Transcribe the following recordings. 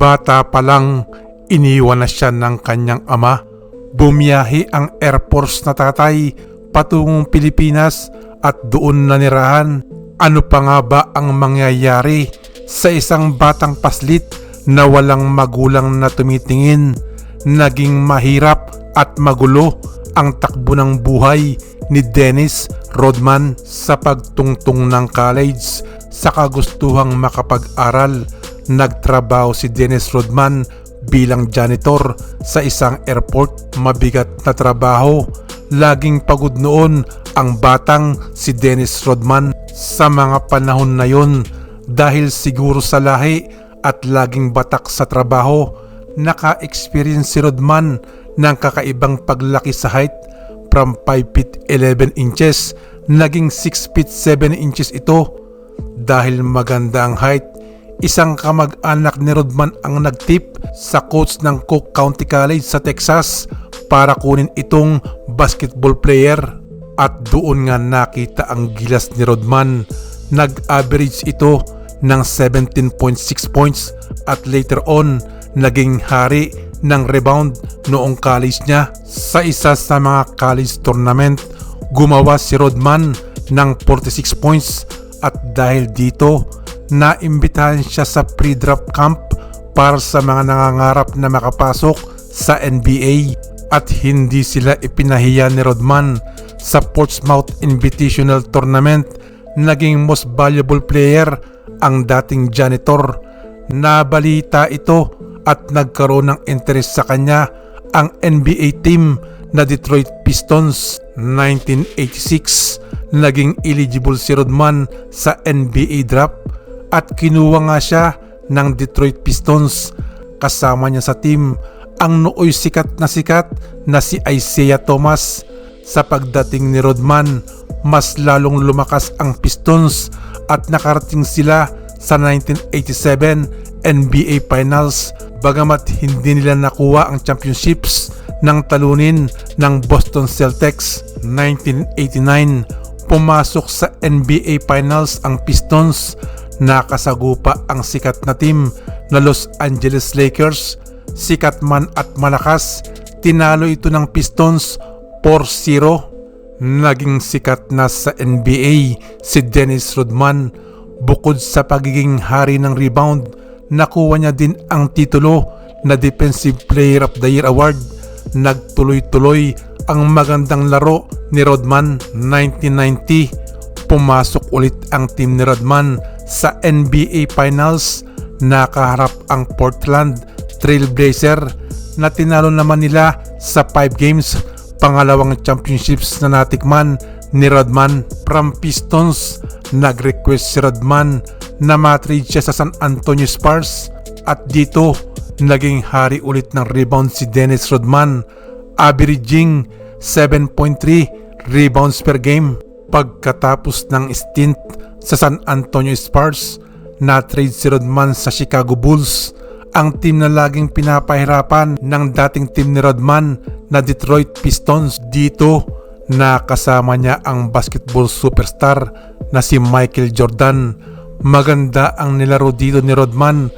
Bata pa lang, iniwan na siya ng kanyang ama. Bumiyahe ang Air Force na tatay patungong Pilipinas at doon nanirahan. Ano pa nga ba ang mangyayari sa isang batang paslit na walang magulang na tumitingin? Naging mahirap at magulo ang takbo ng buhay ni Dennis Rodman sa pagtungtong ng college sa kagustuhang makapag-aral. Nagtrabaho si Dennis Rodman bilang janitor sa isang airport. Mabigat na trabaho. Laging pagod noon ang batang si Dennis Rodman sa mga panahon na yon dahil siguro sa lahi at laging batak sa trabaho. Naka-experience si Rodman ng kakaibang paglaki sa height from 5 feet 11 inches naging 6 feet 7 inches ito. Dahil maganda ang height isang kamag-anak ni Rodman ang nagtip sa coach ng Cook County College sa Texas para kunin itong basketball player. At doon nga nakita ang gilas ni Rodman. Nag-average ito ng 17.6 points at later on naging hari ng rebound noong college niya. Sa isa sa mga college tournament gumawa si Rodman ng 46 points at dahil dito naimbitahan siya sa pre-draft camp para sa mga nangangarap na makapasok sa NBA at hindi sila ipinahiya ni Rodman. Sa Portsmouth Invitational Tournament naging most valuable player ang dating janitor. Nabalita ito at nagkaroon ng interes sa kanya ang NBA team na Detroit Pistons 1986 naging eligible si Rodman sa NBA draft at kinuha nga siya ng Detroit Pistons. Kasama niya sa team ang nooy sikat na sikat na si Isaiah Thomas. Sa pagdating ni Rodman mas lalong lumakas ang Pistons at nakarating sila sa 1987 NBA Finals. Bagamat hindi nila nakuha ang championships ng talunin ng Boston Celtics 1989 pumasok sa NBA Finals ang Pistons. Nakasagupa ang sikat na team na Los Angeles Lakers. Sikat man at malakas tinalo ito ng Pistons 4-0 naging sikat na sa NBA si Dennis Rodman bukod sa pagiging hari ng rebound nakuha niya din ang titulo na Defensive Player of the Year Award. Nagtuloy-tuloy ang magandang laro ni Rodman 1990 pumasok ulit ang team ni Rodman sa NBA Finals. Nakaharap ang Portland Trailblazer na tinalo naman nila sa 5 games. Pangalawang championships na natikman ni Rodman from Pistons nag-request si Rodman na matrade siya sa San Antonio Spurs at dito naging hari ulit ng rebound si Dennis Rodman. Averaging 7.3 rebounds per game pagkatapos ng stint sa San Antonio Spurs. Na trade si Rodman sa Chicago Bulls ang team na laging pinapahirapan ng dating team ni Rodman na Detroit Pistons. Dito na kasama niya ang basketball superstar na si Michael Jordan. Maganda ang nilaro dito ni Rodman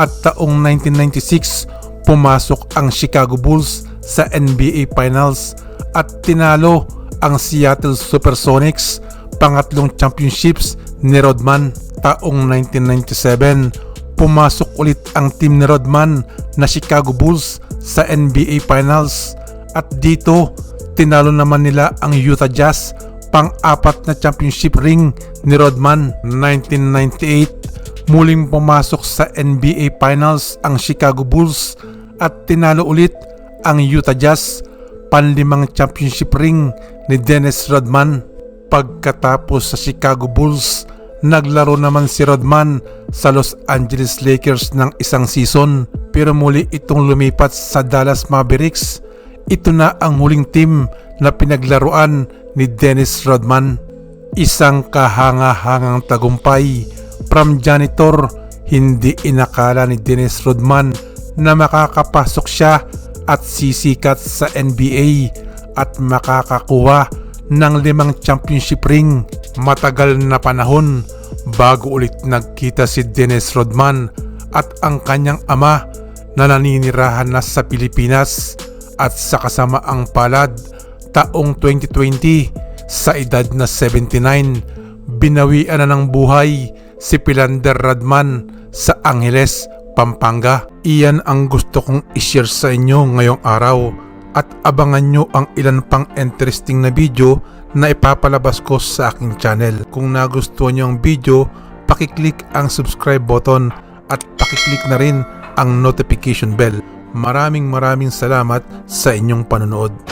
at taong 1996 pumasok ang Chicago Bulls sa NBA Finals at tinalo ang Seattle Supersonics pangatlong championships ni Rodman taong 1997 pumasok ulit ang team ni Rodman na Chicago Bulls sa NBA Finals at dito tinalo naman nila ang Utah Jazz pang-apat na championship ring ni Rodman 1998 muling pumasok sa NBA Finals ang Chicago Bulls at tinalo ulit ang Utah Jazz panlimang championship ring ni Dennis Rodman. Pagkatapos sa Chicago Bulls naglaro naman si Rodman sa Los Angeles Lakers ng isang season pero muli itong lumipat sa Dallas Mavericks ito na ang huling team na pinaglaruan ni Dennis Rodman. Isang kahanga-hangang tagumpay from janitor hindi inakala ni Dennis Rodman na makakapasok siya at sisikat sa NBA at makakakuha ng limang championship ring matagal na panahon bago ulit nagkita si Dennis Rodman at ang kanyang ama na naninirahan na sa Pilipinas at sa kasamaang palad taong 2020 sa edad na 79 binawian na ng buhay si Pilander Radman sa Angeles, Pampanga. Iyan ang gusto kong ishare sa inyo ngayong araw at abangan nyo ang ilan pang interesting na video na ipapalabas ko sa aking channel. Kung nagustuhan nyo ang video, pakiclick ang subscribe button at pakiclick na rin ang notification bell. Maraming maraming salamat sa inyong panonood.